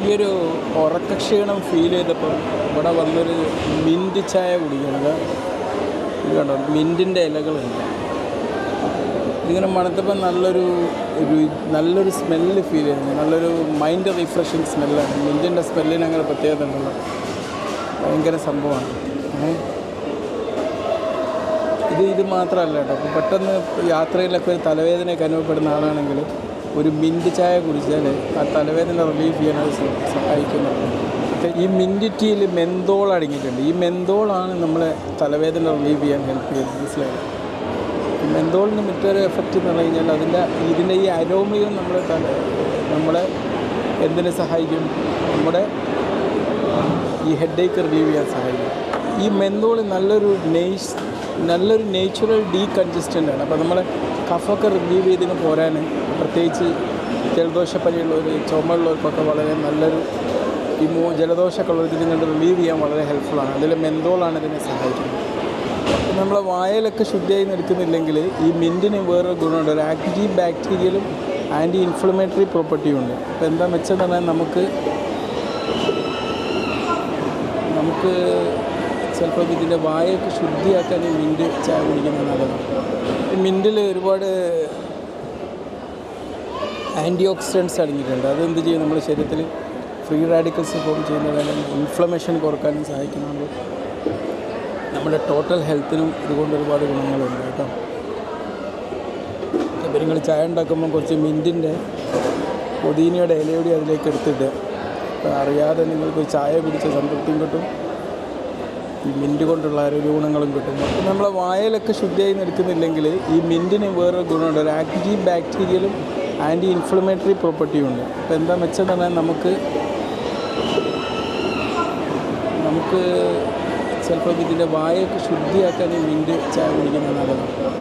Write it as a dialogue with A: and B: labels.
A: ഈയൊരു ഉറക്കക്ഷീണം ഫീൽ ചെയ്തപ്പോൾ ഇവിടെ വന്നൊരു മിന്റ് ചായ കുടിക്കുന്നത്. കണ്ടോ? മിന്റിന്റെ ഇലകളുണ്ട്. ഇങ്ങനെ മണത്തപ്പോൾ നല്ലൊരു ഒരു നല്ലൊരു സ്മെല്ല് ഫീൽ ചെയ്യുന്നു. നല്ലൊരു മൈൻഡ് റിഫ്രഷിങ് സ്മെല്ലാണ് മിന്റിന്റെ സ്മെല്ലിന് അങ്ങനെ പ്രത്യേകത ഉണ്ടല്ലോ. ഭയങ്കര സംഭവമാണ്. ഇത് ഇത് മാത്രമല്ല കേട്ടോ. പെട്ടെന്ന് യാത്രയിലൊക്കെ ഒരു തലവേദനയൊക്കെ അനുഭവപ്പെടുന്ന ആളാണെങ്കിൽ ഒരു മിന്റ് ചായ കുടിച്ചാൽ ആ തലവേദന റിലീഫ് ചെയ്യാൻ അത് സഹായിക്കുന്നുണ്ട് ഈ ടീയിൽ മെന്തോൾ അടങ്ങിയിട്ടുണ്ട്. ഈ മെന്തോളാണ് നമ്മളെ തലവേദന റിലീവ് ചെയ്യാൻ ഹെൽപ്പ് ചെയ്യുന്നത്. മനസ്സിലായത് ഈ മെന്തോളിന് മറ്റൊരു എഫക്റ്റ് എന്ന് പറഞ്ഞു കഴിഞ്ഞാൽ അതിന്റെ ഇതിന്റെ ഈ അരോമയും നമ്മളെ തല നമ്മളെ എന്തിനെ സഹായിക്കും? നമ്മുടെ ഈ ഹെഡേക്ക് റിലീവ് ചെയ്യാൻ സഹായിക്കും. ഈ മെന്തോൾ നല്ലൊരു നെയ്സ് നല്ലൊരു നേച്ചുറൽ ഡീകൺജസ്റ്റന്റ് ആണ്. അപ്പോൾ നമ്മൾ കഫൊക്കെ റിലീവ് ചെയ്തിന് പോരാൻ പ്രത്യേകിച്ച് ജലദോഷപ്പനിയുള്ളവർ ചുമയുള്ളവർക്കൊക്കെ വളരെ നല്ലൊരു ഈ മൂ ജലദോഷമൊക്കെ ഉള്ളവർക്ക് ഇതിനെ റിലീവ് ചെയ്യാൻ വളരെ ഹെൽപ്ഫുള്ളാണ് അതിൽ മെന്തോളാണ് ഇതിനെ സഹായിക്കുന്നത്. നമ്മൾ വായലൊക്കെ ശുദ്ധിയായി നിൽക്കുന്നില്ലെങ്കിൽ ഈ മിന്റിന് വേറൊരു ഗുണമുണ്ട്. ഒരു ആക്റ്റീവ് ബാക്ടീരിയലും ആന്റി ഇൻഫ്ലമേറ്ററി പ്രോപ്പർട്ടിയും ഉണ്ട്. അപ്പോൾ എന്താ മെച്ചം എന്ന് നമുക്ക് നമുക്ക് ചിലപ്പോൾ ഇതിന്റെ വായൊക്കെ ശുദ്ധിയാക്കാൻ ഈ മിന്റ് ചായ കുടിക്കുന്നത് നല്ലതാണ് മിന്റിൽ ഒരുപാട് ആന്റി ഓക്സിഡൻസ് അടങ്ങിയിട്ടുണ്ട് അതെന്ത് ചെയ്യും? നമ്മുടെ ശരീരത്തിൽ ഫ്രീ റാഡിക്കൽസ് ഫോം ചെയ്യുന്നതാണ് ഇൻഫ്ലമേഷൻ കുറക്കാനും സഹായിക്കുന്നുണ്ട്. നമ്മുടെ ടോട്ടൽ ഹെൽത്തിനും ഇതുകൊണ്ട് ഒരുപാട് ഗുണങ്ങളുണ്ട് കേട്ടോ. അപ്പോൾ നിങ്ങൾ ചായ ഉണ്ടാക്കുമ്പോൾ കുറച്ച് മിന്റിന്റെ പുതിനയുടെ ഇലയോടി അതിലേക്ക് എടുത്തിട്ട് അറിയാതെ നിങ്ങൾക്ക് ചായ കുടിച്ച സംതൃപ്തിയും കിട്ടും. ഈ മിന്റ് കൊണ്ടുള്ള ആരോഗ്യ ഗുണങ്ങളും കിട്ടും. അപ്പം നമ്മൾ വായലൊക്കെ ശുദ്ധിയായി നിൽക്കുന്നില്ലെങ്കിൽ ഈ മിന്റിന് വേറൊരു ഗുണമുണ്ട്. ഒരു ആക്റ്റീവ് ബാക്ടീരിയലും ആന്റി ഇൻഫ്ലമേറ്ററി പ്രോപ്പർട്ടിയും ഉണ്ട്. അപ്പോൾ എന്താ മെച്ചം നമുക്ക് നമുക്ക് ചിലപ്പോൾ ഇതിന്റെ വായൊക്കെ ശുദ്ധിയാക്കാൻ ഈ മിന്റ് ചായ കുടിക്കുന്നത് നല്ലതാണ്.